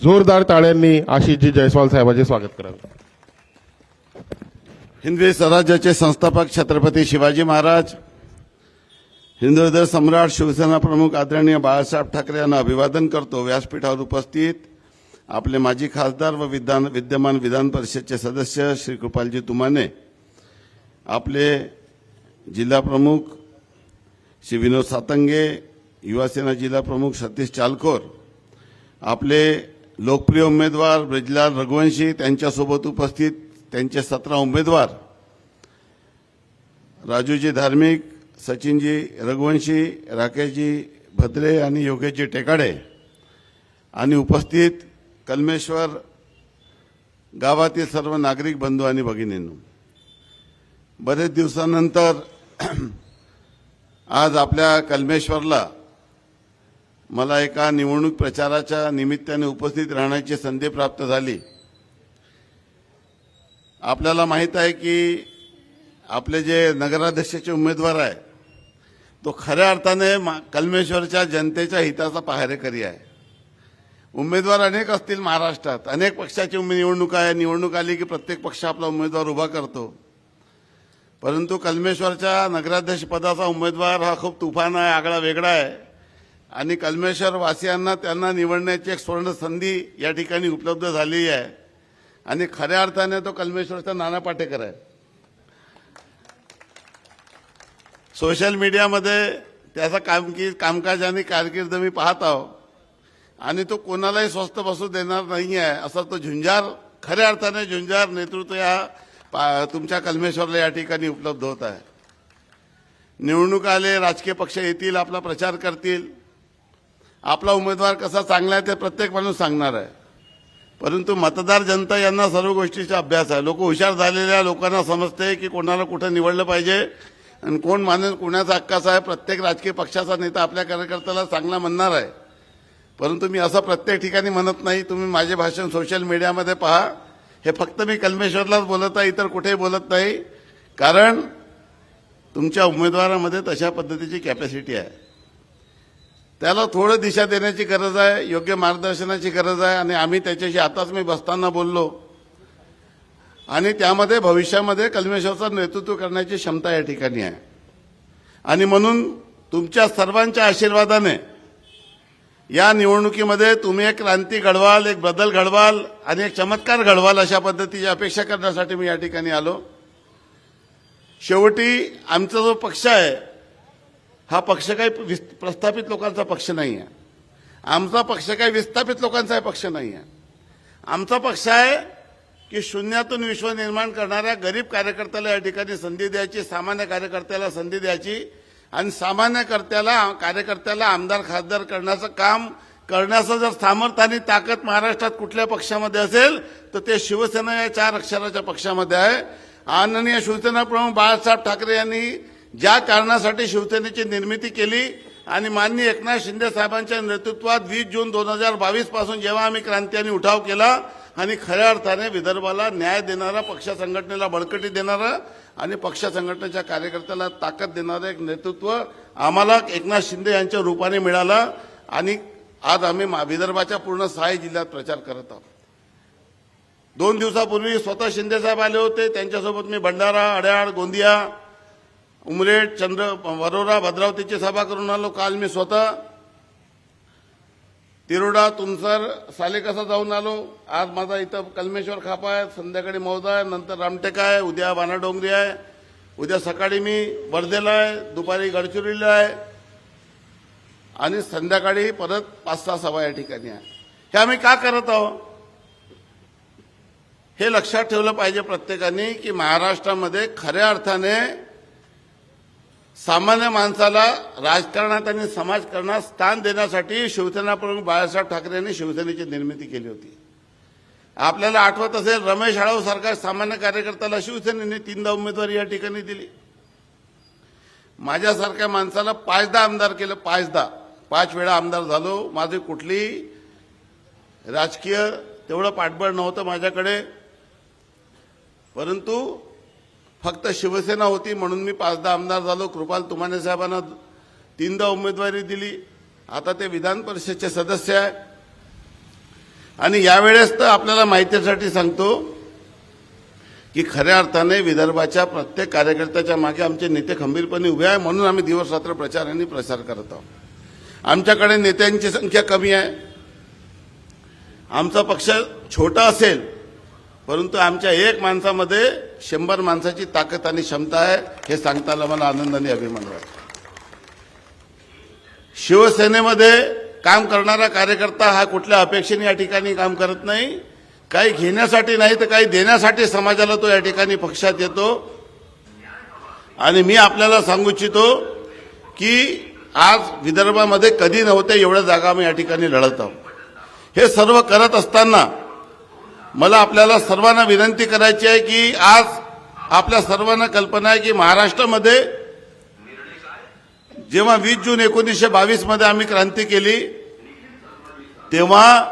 जोरदार टाळ्यांनी आशिषजी जयस्वाल साहेबांचे स्वागत करावे. हिंदवी स्वराज्याचे संस्थापक छत्रपती शिवाजी महाराज हिंदुधर सम्राट शिवसेना प्रमुख आदरणीय बाळासाहेब ठाकरे यांना अभिवादन करतो. व्यासपीठावर उपस्थित आपले माजी खासदार व विधान विद्यमान विधान परिषदचे सदस्य श्री कृपालजी तुमाने आपले जिल्हा प्रमुख श्री विनोद सातंगे युवासेना जिल्हा प्रमुख सतीश चालकोर आपले लोकप्रिय उमेदवार ब्रजलाल रघुवंशी त्यांच्यासोबत उपस्थित त्यांचे सतरा उमेदवार. राजूजी धार्मिक सचिनजी रघुवंशी राकेशजी भद्रे आणि योगेशजी टेकाडे. आणि उपस्थित कलमेश्वर गावातील सर्व नागरिक बंधू आणि भगिनींनो. बरेच दिवसानंतर आज आपल्या कलमेश्वरला मला एका निवडणूक प्रचाराच्या निमित्ताने उपस्थित राहण्याची संधी प्राप्त झाली. आपल्याला माहीत आहे की आपले जे नगराध्यक्षाचे उमेदवार आहे तो खऱ्या अर्थाने मा- कलमेश्वरच्या जनतेच्या हिताचा पहारेकरी आहे. उमेदवार अनेक असतील महाराष्ट्रात अनेक पक्षाची उमे- निवडणूक आहे निवडणूक आली की प्रत्येक पक्ष आपला उमेदवार उभा करतो. परंतु कलमेश्वरच्या नगराध्यक्षपदाचा उमेदवार हा खूप तुफान आहे आगळा वेगळा आहे. आणि कलमेश्वर वासियांना त्यांना निवडण्याची एक स्वर्ण संधी या ठिकाणी उपलब्ध झाली आहे. आणि खऱ्या अर्थाने तो कलमेश्वरचा नाना पाटेकर आहे. सोशल मीडियामध्ये त्याचा कामकी कामकाज आणि कारकीर्द मी पाहत आहो. आणि तो कोणालाही स्वस्त बसू देणार नाही आहे असा तो झुंजार खऱ्या अर्थाने झुंजार नेतृत्व या पा- तुमच्या कलमेश्वरला या ठिकाणी उपलब्ध होत आहे. निवडणूक आले राजकीय पक्ष येतील आपला प्रचार करतील. आपला उमेदवार कसा चांगला आहे ते प्रत्येक माणूस सांगणार आहे. परंतु मतदार जनता यांना सर्व गोष्टीचा अभ्यास आहे. लोक हुशार झालेल्या लोकांना समजते की कोणाला कुठं निवडलं पाहिजे आणि कोण मानेल कोणाचा हक्काचा आहे. प्रत्येक राजकीय पक्षाचा नेता आपल्या कार्यकर्त्याला चांगला म्हणणार आहे. परंतु मी असं प्रत्येक ठिकाणी म्हणत नाही. तुम्ही माझे भाषण सोशल मीडियामध्ये पहा. हे फक्त मी कलमेश्वरलाच बोलत आहे इतर कुठेही बोलत नाही. कारण तुमच्या उमेदवारामध्ये तशा पद्धतीची कॅपॅसिटी आहे. त्याला थोडं दिशा देण्याची गरज आहे योग्य मार्गदर्शनाची गरज आहे आणि आम्ही त्याच्याशी आताच मी बसताना बोललो. आणि त्यामध्ये भविष्यामध्ये कलमेश्वरचं नेतृत्व करण्याची क्षमता या ठिकाणी आहे. आणि म्हणून तुमच्या सर्वांच्या आशीर्वादाने या निवडणुकीमध्ये तुम्ही एक क्रांती घडवाल एक बदल घडवाल आणि एक चमत्कार घडवाल अशा पद्धतीची अपेक्षा करण्यासाठी मी या ठिकाणी आलो. शेवटी आमचा जो पक्ष आहे हा पक्ष काही प्रस्थापित लोकांचा पक्ष नाही आहे. आमचा पक्ष काही विस्थापित लोकांचा पक्ष नाही आहे. आमचा पक्ष आहे की शून्यातून विश्व निर्माण करणाऱ्या गरीब कार्यकर्त्याला या ठिकाणी संधी द्यायची सामान्य कार्यकर्त्याला संधी द्यायची आणि सामान्य कर्त्याला कार्यकर्त्याला आमदार खासदार करण्याचं काम करण्याचं जर सामर्थ्य आणि ताकद महाराष्ट्रात कुठल्या पक्षामध्ये असेल तर ते शिवसेना या चार अक्षराच्या पक्षामध्ये आहे. आननीय शिवसेना प्रमुख बाळासाहेब ठाकरे यांनी ज्या कारणासाठी शिवसेनेची निर्मिती केली आणि माननीय एकनाथ शिंदे साहेबांच्या नेतृत्वात वीस जून दोन हजार बावीसपासून जेव्हा आम्ही क्रांती आणि उठाव केला आणि खऱ्या अर्थाने विदर्भाला न्याय देणारा पक्ष संघटनेला बळकटी देणारा आणि पक्ष संघटनेच्या कार्यकर्त्याला ताकद देणारं एक नेतृत्व आम्हाला एकनाथ शिंदे यांच्या रूपाने मिळालं आणि आज आम्ही मा- विदर्भाच्या पूर्ण सहा जिल्ह्यात प्रचार करत आहोत. दोन दिवसापूर्वी स्वतः शिंदे साहेब आले होते त्यांच्यासोबत मी भंडारा अड्याळ गोंदिया उमरेड चंद्र वरोरा भद्रावतीची सभा करून आलो. काल मी स्वतः. तिरोडा तुमसर सालेकसा जाऊन आलो. आज माझा इथं कलमेश्वर खापा आहे संध्याकाळी मौदा आहे नंतर रामटेका आहे उद्या बाणाडोंगरी आहे उद्या सकाळी मी वर्धेला आहे दुपारी गडचिरोलीला आहे आणि संध्याकाळी परत पाच सहा सभा या ठिकाणी आहे. हे आम्ही का करत आहोत? हे लक्षात ठेवलं पाहिजे प्रत्येकाने की महाराष्ट्रामध्ये खऱ्या अर्थाने सामान्य माणसाला राजकारणात आणि समाजकारणात स्थान देण्यासाठी शिवसेना प्रमुख बाळासाहेब ठाकरे यांनी शिवसेनेची निर्मिती केली होती. आपल्याला आठवत असेल रमेश आळव सारख्या सामान्य कार्यकर्त्याला शिवसेनेने तीनदा उमेदवारी या ठिकाणी दिली. माझ्यासारख्या माणसाला पाचदा आमदार केलं पाचदा. पाच वेळा आमदार झालो. माझी कुठली राजकीय तेवढं पाठबळ नव्हतं माझ्याकडे. परंतु फक्त शिवसेना होती म्हणून मी पाचदा आमदार झालो. कृपाल तुमाने साहेबांना तीनदा उमेदवारी दिली. आता ते विधान परिषदचे सदस्य आहे. आणि यावेळेस तर आपल्याला माहितीसाठी सांगतो की खऱ्या अर्थाने विदर्भाच्या प्रत्येक कार्यकर्त्याच्या मागे आमचे नेते खंबीरपणे उभे आहे म्हणून आम्ही दिवस रात्र प्रचार आणि प्रसार करत आहोत. आमच्याकडे नेत्यांची संख्या कमी आहे. आमचा पक्ष छोटा असेल परंतु आमच्या एक माणसामध्ये शंभर माणसाची ताकद आणि क्षमता आहे हे सांगताना मला आनंद आणि अभिमान वाटतो. शिवसेनेमध्ये काम करणारा कार्यकर्ता हा कुठल्या अपेक्षेने या ठिकाणी काम करत नाही काही घेण्यासाठी नाही तर काही देण्यासाठी समाजाला तो या ठिकाणी पक्षात येतो. आणि मी आपल्याला सांगू इच्छितो की आज विदर्भामध्ये कधी नव्हते एवढ्या जागा आम्ही या ठिकाणी लढत आहोत. हे सर्व करत असताना मला आपल्याला सर्वांना विनंती करायची आहे की आज आपल्या सर्वांना कल्पना आहे की महाराष्ट्रामध्ये जेव्हा वीस जून एकोणीसशे बावीसमध्ये आम्ही क्रांती केली तेव्हा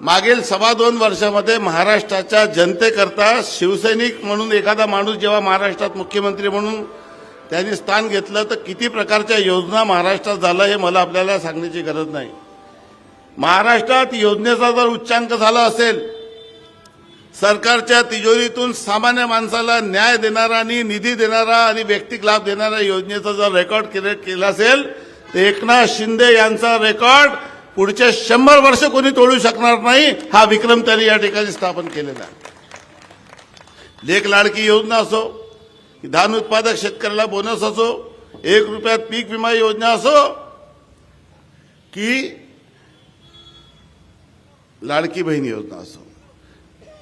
मागील सव्वा दोन वर्षामध्ये महाराष्ट्राच्या जनतेकरता शिवसैनिक म्हणून एखादा माणूस जेव्हा महाराष्ट्रात मुख्यमंत्री म्हणून त्यांनी स्थान घेतलं तर किती प्रकारच्या योजना महाराष्ट्रात झाल्या हे मला आपल्याला सांगण्याची गरज नाही. महाराष्ट्रात योजनेचा जर उच्चांक झाला असेल सरकारच्या तिजोरीतून सामान्य माणसाला न्याय देणारा आणि निधी देणारा आणि वैयक्तिक लाभ देणाऱ्या योजनेचा जर रेकॉर्ड क्रिएट केला असेल तर एकनाथ शिंदे यांचा रेकॉर्ड पुढचे शंभर वर्ष कोणी तोडू शकणार नाही हा विक्रम त्यांनी या ठिकाणी स्थापन केलेला लेख लाडकी योजना असो धान उत्पादक शेतकऱ्याला बोनस असो एक रुपयात पीक विमा योजना असो की लाडकी बहीण योजना असो.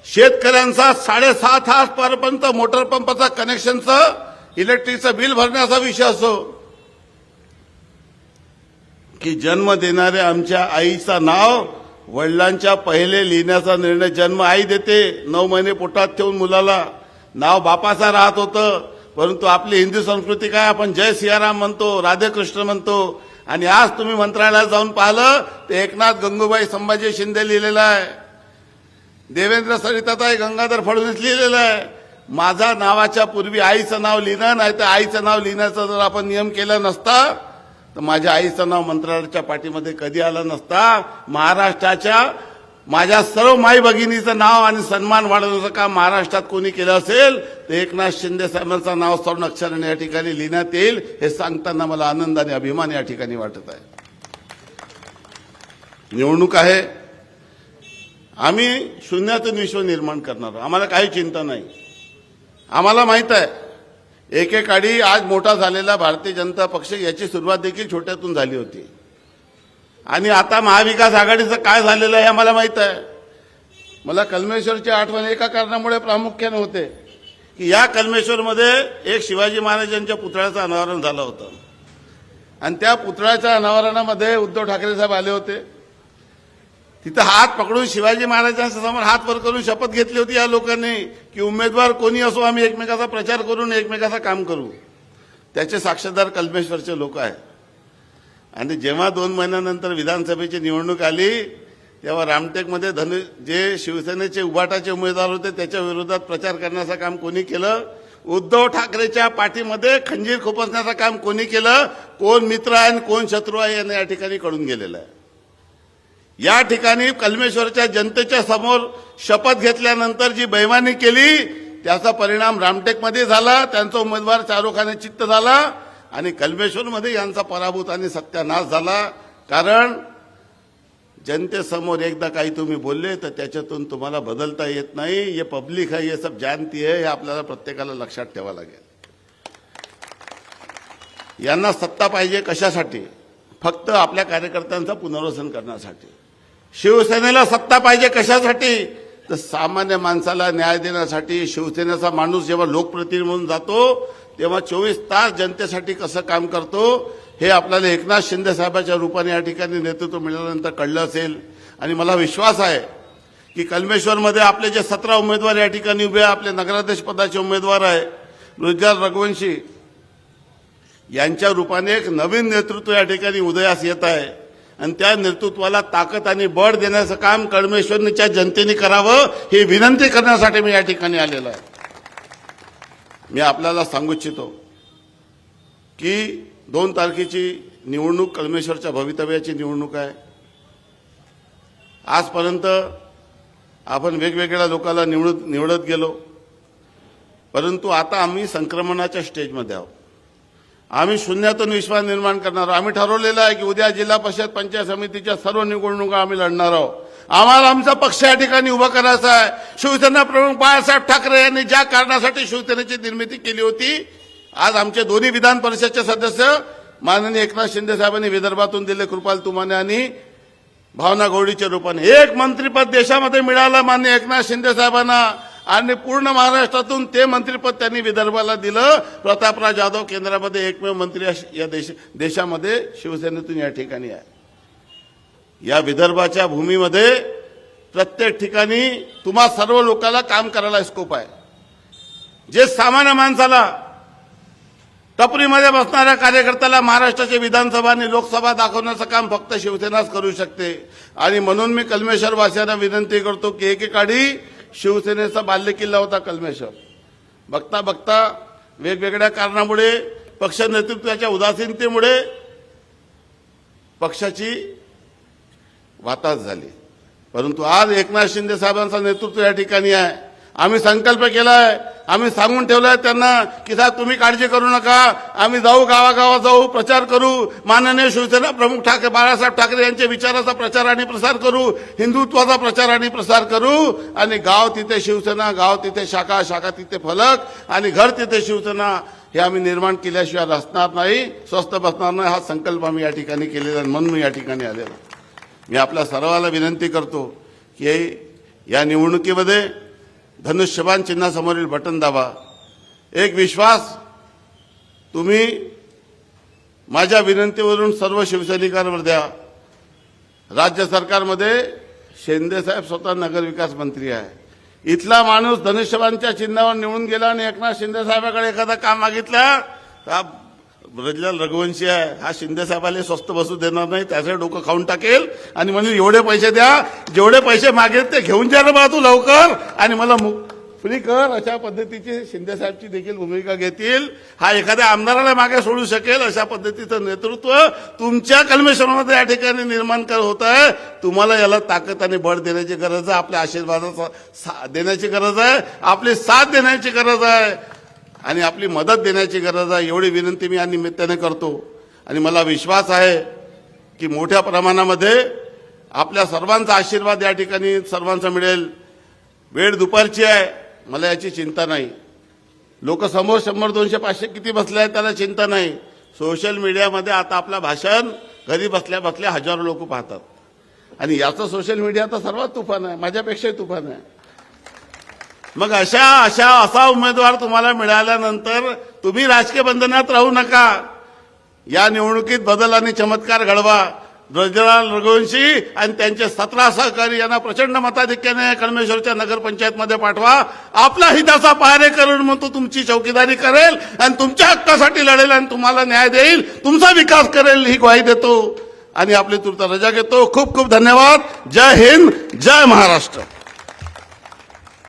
शेतकऱ्यांचा साडेसात पर्यंत मोटर पंपाचा कनेक्शनचं इलेक्ट्रिकचं बिल भरण्याचा विषय असो. की जन्म देणाऱ्या आमच्या आईचं नाव वडिलांच्या पहिले लिहिण्याचा निर्णय जन्म आई देते नऊ महिने पोटात ठेवून मुलाला नाव बापाचा राहत होतं परंतु आपली हिंदू संस्कृती काय आपण जय सियाराम म्हणतो राधे कृष्ण म्हणतो आणि आज तुम्ही मंत्रालयात जाऊन पाहिलं ते एकनाथ गंगूबाई संभाजी शिंदे लिहिलेलं आहे. देवेंद्र सरिताताई गंगाधर फडणवीस लिहिलेलं आहे. माझा नावाच्या पूर्वी आईचं नाव लिहिणं नाही तर आईचं नाव लिहिण्याचा जर आपण नियम केला नसता तर माझ्या आईचं नाव मंत्रालयाच्या पाठीमध्ये कधी आलं नसता. महाराष्ट्राच्या माझ्या सर्व माई भगिनीचं नाव आणि सन्मान वाढवण्याचं काम महाराष्ट्रात कोणी केलं असेल तर एकनाथ शिंदे साहेबांचं नाव स्वर्ण अक्षराने या ठिकाणी लिहिण्यात येईल हे सांगताना मला आनंद आणि अभिमान या ठिकाणी वाटत आहे. निवडणूक आहे. आम्ही शून्यातून विश्व निर्माण करणार आम्हाला काही चिंता नाही. आम्हाला माहीत आहे एकेकाळी आज मोठा झालेला भारतीय जनता पक्ष याची सुरुवात देखील छोट्यातून झाली होती. आणि आता महाविकास आघाडीचं काय झालेलं आहे हे आम्हाला माहीत आहे. मला कलमेश्वरची आठवण एका कारणामुळे प्रामुख्याने होते की या कलमेश्वरमध्ये एक शिवाजी महाराजांच्या पुतळ्याचं अनावरण झालं होतं. आणि त्या पुतळ्याच्या अनावरणामध्ये उद्धव ठाकरे साहेब आले होते. तिथं हात पकडून शिवाजी महाराजांच्या समोर हात वर करून शपथ घेतली होती या लोकांनी की उमेदवार कोणी असो आम्ही एकमेकाचा प्रचार करून एकमेकाचं काम करू. त्याचे साक्षीदार कल्पेश्वरचे लोक आहे आणि जेव्हा दोन महिन्यानंतर विधानसभेची निवडणूक आली तेव्हा रामटेकमध्ये धन जे शिवसेनेचे उभाटाचे उमेदवार होते त्याच्या विरोधात प्रचार करण्याचं काम कोणी केलं? उद्धव ठाकरेच्या पाठीमध्ये खंजीर खोपसण्याचं काम कोणी केलं? कोण मित्र आहे आणि कोण शत्रू आहे यांना या ठिकाणी कळून गेलेलं आहे. या ठिकाणी कलमेश्वरच्या जनतेच्या समोर शपथ घेतल्यानंतर जी बैमानी केली त्याचा परिणाम रामटेकमध्ये झाला त्यांचा उमेदवार शाहरुखाने चित्त झाला आणि कलमेश्वरमध्ये यांचा पराभूत आणि सत्यानाश झाला. कारण जनतेसमोर एकदा काही तुम्ही बोलले तर त्याच्यातून तुम्हाला बदलता येत नाही. हे पब्लिक आहे हे सब जानती आहे हे आपल्याला प्रत्येकाला लक्षात ठेवावं लागेल. यांना सत्ता पाहिजे कशासाठी? फक्त आपल्या कार्यकर्त्यांचं पुनर्वसन करण्यासाठी. शिवसेनेला सत्ता पाहिजे कशासाठी? तर सामान्य माणसाला न्याय देण्यासाठी शिवसेनेचा माणूस जेव्हा लोकप्रतिनिधी म्हणून जातो तेव्हा चोवीस तास जनतेसाठी कसं काम करतो हे आपल्याला एकनाथ शिंदे साहेबाच्या रूपाने या ठिकाणी नेतृत्व मिळाल्यानंतर कळलं असेल. आणि मला विश्वास आहे की कलमेश्वरमध्ये आपले जे सतरा उमेदवार या ठिकाणी उभे आपले नगराध्यक्ष पदाचे उमेदवार आहे रुजगार रघुवंशी यांच्या रूपाने एक नवीन नेतृत्व या ठिकाणी उदयास येत आहे. आणि त्या नेतृत्वाला ताकद आणि बळ देण्याचं काम कळमेश्वरच्या जनतेने करावं ही विनंती करण्यासाठी मी या ठिकाणी आलेलो आहे. मी आपल्याला सांगू इच्छितो की दोन तारखेची निवडणूक कळमेश्वरच्या भवितव्याची निवडणूक आहे. आजपर्यंत आपण वेगवेगळ्या लोकांना निवडत निवडत गेलो. परंतु आता आम्ही संक्रमणाच्या स्टेजमध्ये आहोत. आम्ही शून्यातून विश्वास निर्माण करणार आहोत. आम्ही ठरवलेलं आहे की उद्या जिल्हा परिषद पंचायत समितीच्या सर्व निवडणुका आम्ही लढणार आहोत. आम्हाला आमचा पक्ष या ठिकाणी उभा करायचा आहे. शिवसेना प्रमुख बाळासाहेब ठाकरे यांनी ज्या कारणासाठी शिवसेनेची निर्मिती केली होती आज आमचे दोन्ही विधान परिषदचे सदस्य माननीय एकनाथ शिंदे साहेबांनी विदर्भातून दिले कृपाल तुमाने आणि भावना गवळीच्या रूपाने. एक मंत्रीपद देशामध्ये मिळालं मान्य एकनाथ शिंदे साहेबांना. आणि पूर्ण महाराष्ट्रातून ते मंत्रीपद त्यांनी विदर्भाला दिलं. प्रतापराव जाधव केंद्रामध्ये एकमेव मंत्री अश- या देश देशामध्ये शिवसेनेतून या ठिकाणी आहे. या विदर्भाच्या भूमीमध्ये प्रत्येक ठिकाणी तुम्हा सर्व लोकांना काम करायला स्कोप आहे. जे सामान्य माणसाला टपरीमध्ये बसणाऱ्या कार्यकर्त्याला महाराष्ट्राची विधानसभा आणि लोकसभा दाखवण्याचं काम फक्त शिवसेनाच करू शकते. आणि म्हणून मी कलमेश्वर वासियांना विनंती करतो की एकेकाळी शिवसेनेचा बाल्यकिल्ला होता कलमेश्वर. बघता बघता वेगवेगळ्या कारणामुळे पक्ष नेतृत्वाच्या उदासीनतेमुळे पक्षाची वाताच झाली. परंतु आज एकनाथ शिंदे साहेबांचं नेतृत्व या ठिकाणी आहे. आम्ही संकल्प केलाय आम्ही सांगून ठेवलंय त्यांना की साहेब तुम्ही काळजी करू नका आम्ही जाऊ गावागावात जाऊ प्रचार करू. माननीय शिवसेना प्रमुख ठाकरे बाळासाहेब ठाकरे यांच्या विचाराचा प्रचार आणि प्रसार करू हिंदुत्वाचा प्रचार आणि प्रसार करू आणि गाव तिथे शिवसेना गाव तिथे शाखा शाखा तिथे फलक आणि घर तिथे शिवसेना हे आम्ही निर्माण केल्याशिवाय असणार नाही स्वस्त बसणार नाही. हा संकल्प आम्ही या ठिकाणी केलेला म्हणून मी या ठिकाणी आलेलो मी आपल्या सर्वाला विनंती करतो की या निवडणुकीमध्ये धनुष्यबान चिन्हासमोरील बटन दाबा. एक विश्वास तुम्ही माझ्या विनंतीवरून सर्व शिवसैनिकांवर द्या. राज्य सरकारमध्ये शिंदे साहेब स्वतः नगरविकास मंत्री आहे. इथला माणूस धनुष्यबांच्या चिन्हावर निवडून गेला आणि एकनाथ शिंदे साहेबाकडे एखादा काम मागितलं तर ब्रजलाल रघुवंशी आहे. हा शिंदेसाहेबाले स्वस्त बसू देणार नाही त्याचं डोकं खाऊन टाकेल आणि म्हणजे एवढे पैसे द्या जेवढे पैसे मागेल ते घेऊन जा ना बा तू लवकर. आणि मला फ्री कर अशा पद्धतीची शिंदेसाहेबची देखील भूमिका घेतील. हा एखाद्या आमदाराला मागे सोडू शकेल अशा पद्धतीचं नेतृत्व तुमच्या कल्मेश्वरमध्ये या ठिकाणी निर्माण कर होत आहे. तुम्हाला याला ताकद आणि बळ देण्याची गरज आहे आपल्या आशीर्वादाचा देण्याची गरज आहे आपली साथ देण्याची गरज आहे. आणि आपली मदत देण्याची गरज आहे एवढी विनंती मी या निमित्ताने करतो. आणि मला विश्वास आहे की मोठ्या प्रमाणामध्ये आपल्या सर्वांचा आशीर्वाद या ठिकाणी सर्वांचा मिळेल. वेळ दुपारची आहे मला याची चिंता नाही. लोक समोर शंभर दोनशे पाचशे किती बसले आहेत त्याला चिंता नाही. सोशल मीडियामध्ये आता आपलं भाषण घरी बसल्या बसल्या हजारो लोक पाहतात. आणि याचं सोशल मीडिया तर सर्वात तुफान आहे माझ्यापेक्षाही तुफान आहे. मग अशा अशा असा उमेदवार तुम्हाला मिळाल्यानंतर तुम्ही राजकीय बंधनात राहू नका. या निवडणुकीत बदल आणि चमत्कार घडवा. ब्रजलाल रघुवंशी आणि त्यांचे सतरा सहकारी यांना प्रचंड मताधिक्याने कळमेश्वरच्या नगरपंचायतमध्ये पाठवा. आपला हिताचा पहारे करून मग तो तुमची चौकीदारी करेल आणि तुमच्या हक्कासाठी लढेल आणि तुम्हाला न्याय देईल. तुमचा विकास करेल ही ग्वाही देतो. आणि आपली तुर्त रजा घेतो. खूप खूप धन्यवाद. जय हिंद जय महाराष्ट्र.